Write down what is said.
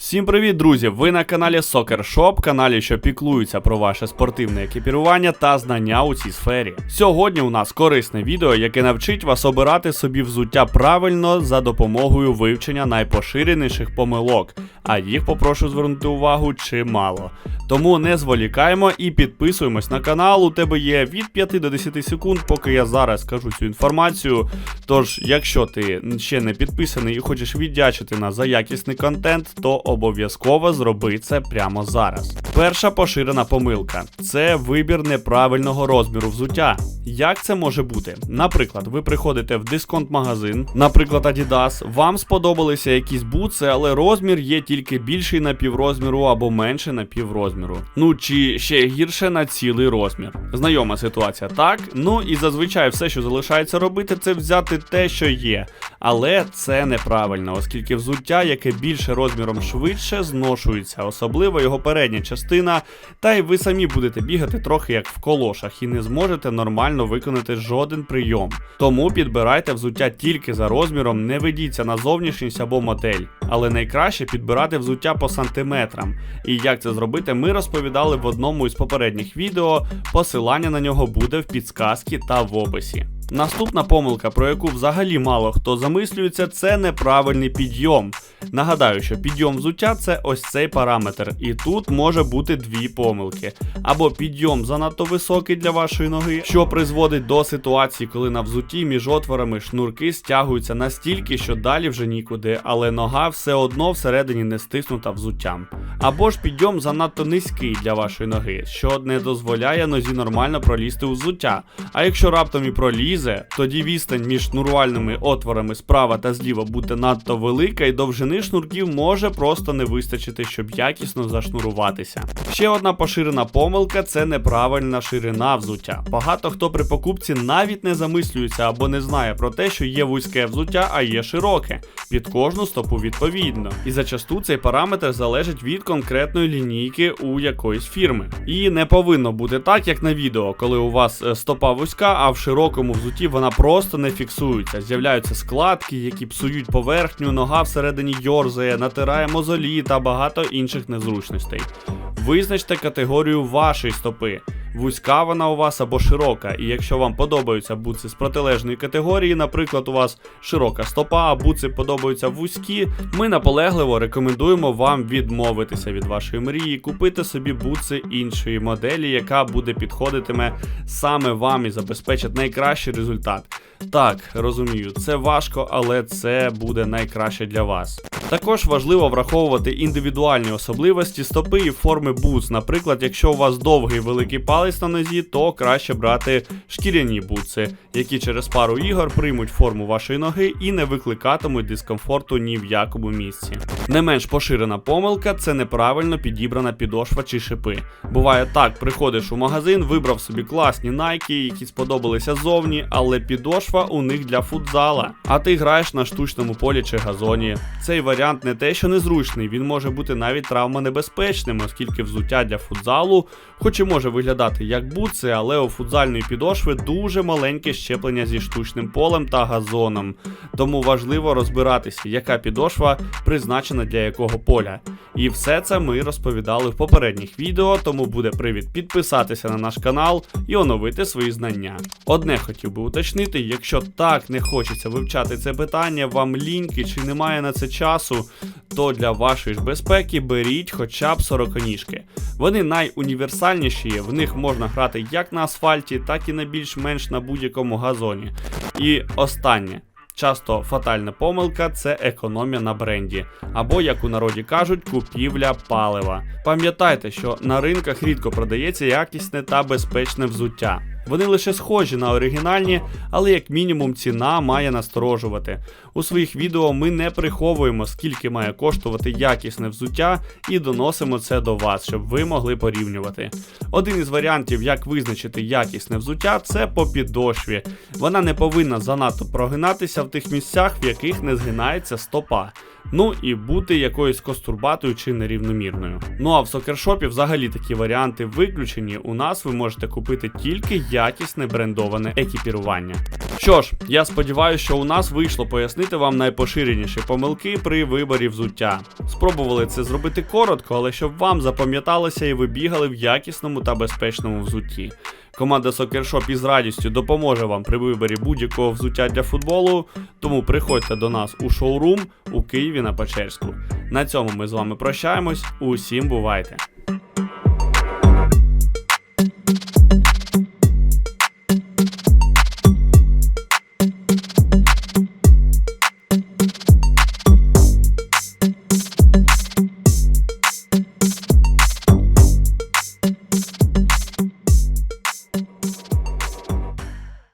Всім привіт, друзі! Ви на каналі Soccer Shop, каналі, що піклується про ваше спортивне екіпірування та знання у цій сфері. Сьогодні у нас корисне відео, яке навчить вас обирати собі взуття правильно за допомогою вивчення найпоширеніших помилок, а їх попрошу звернути увагу чимало. Тому не зволікаємо і підписуємось на канал. У тебе є від 5 до 10 секунд, поки я зараз скажу цю інформацію. Тож, якщо ти ще не підписаний і хочеш віддячити нас за якісний контент, то обов'язково зроби це прямо зараз. Перша поширена помилка це вибір неправильного розміру взуття. Як це може бути? Наприклад, ви приходите в дисконт-магазин, наприклад, Adidas, вам сподобалися якісь бутси, але розмір є тільки більший на піврозміру або менше на піврозміру. Ну чи ще гірше на цілий розмір. Знайома ситуація, так? Ну і зазвичай все, що залишається робити, це взяти те, що є. Але це неправильно, оскільки взуття, яке більше розміром швидше, зношується, особливо його передня частина, та й ви самі будете бігати трохи як в колошах і не зможете нормально виконати жоден прийом. Тому підбирайте взуття тільки за розміром, не ведіться на зовнішність або модель. Але найкраще підбирати взуття по сантиметрам. І як це зробити, ми розповідали в одному із попередніх відео. Посилання на нього буде в підсказці та в описі. Наступна помилка, про яку взагалі мало хто замислюється, це неправильний підйом. Нагадаю, що підйом взуття це ось цей параметр, і тут може бути дві помилки. Або підйом занадто високий для вашої ноги, що призводить до ситуації, коли на взутті між отворами шнурки стягуються настільки, що далі вже нікуди, але нога все одно всередині не стиснута взуттям. Або ж підйом занадто низький для вашої ноги, що не дозволяє нозі нормально пролізти у взуття. А якщо раптом і пролізе, тоді відстань між шнурувальними отворами справа та зліва буде надто велика, і довжини шнурків може просто не вистачити, щоб якісно зашнуруватися. Ще одна поширена помилка це неправильна ширина взуття. Багато хто при покупці навіть не замислюється або не знає про те, що є вузьке взуття, а є широке. Під кожну стопу відповідно. І зачасту цей параметр залежить від конкретної лінійки у якоїсь фірми. І не повинно бути так, як на відео, коли у вас е, стопа вузька, а в широкому взуті вона просто не фіксується. З'являються складки, які псують поверхню, нога всередині йорзає, натирає мозолі та багато інших незручностей. Визначте категорію вашої стопи. Вузька вона у вас або широка, і якщо вам подобаються бутси з протилежної категорії, наприклад, у вас широка стопа, а бутси подобаються вузькі, ми наполегливо рекомендуємо вам відмовитися від вашої мрії, купити собі бутси іншої моделі, яка буде підходитиме саме вам і забезпечить найкращий результат. Так, розумію, це важко, але це буде найкраще для вас. Також важливо враховувати індивідуальні особливості стопи і форми бутс. Наприклад, якщо у вас довгий великий палець на нозі, то краще брати шкіряні бутси, які через пару ігор приймуть форму вашої ноги і не викликатимуть дискомфорту ні в якому місці. Не менш поширена помилка це неправильно підібрана підошва чи шипи. Буває так, приходиш у магазин, вибрав собі класні найки, які сподобалися зовні, але підошва у них для футзала. А ти граєш на штучному полі чи газоні. Цей варіант не те, що незручний, він може бути навіть травмонебезпечним, оскільки взуття для футзалу, хоч і може виглядати як буци, але у футзальної підошви дуже маленьке щеплення зі штучним полем та газоном. Тому важливо розбиратися, яка підошва призначена для якого поля. І все це ми розповідали в попередніх відео, тому буде привід підписатися на наш канал і оновити свої знання. Одне хотів би уточнити, якщо так не хочеться вивчати це питання, вам ліньки чи немає на це часу, то для вашої ж безпеки беріть хоча б сороконіжки. Вони найуніверсальніші, в них можна грати як на асфальті, так і на більш-менш на будь-якому газоні. І останнє. Часто фатальна помилка це економія на бренді, або, як у народі кажуть, купівля палива. Пам'ятайте, що на ринках рідко продається якісне та безпечне взуття. Вони лише схожі на оригінальні, але як мінімум ціна має насторожувати. У своїх відео ми не приховуємо, скільки має коштувати якісне взуття, і доносимо це до вас, щоб ви могли порівнювати. Один із варіантів, як визначити якісне взуття, це по підошві. Вона не повинна занадто прогинатися в тих місцях, в яких не згинається стопа. Ну і бути якоюсь костурбатою чи нерівномірною. Ну а в сокершопі взагалі такі варіанти виключені. У нас ви можете купити тільки якісне брендоване екіпірування. Що ж, я сподіваюся, що у нас вийшло пояснити вам найпоширеніші помилки при виборі взуття. Спробували це зробити коротко, але щоб вам запам'яталося і ви бігали в якісному та безпечному взутті. Команда Soccer Shop із радістю допоможе вам при виборі будь-якого взуття для футболу, тому приходьте до нас у шоурум у Києві на Печерську. На цьому ми з вами прощаємось. Усім бувайте!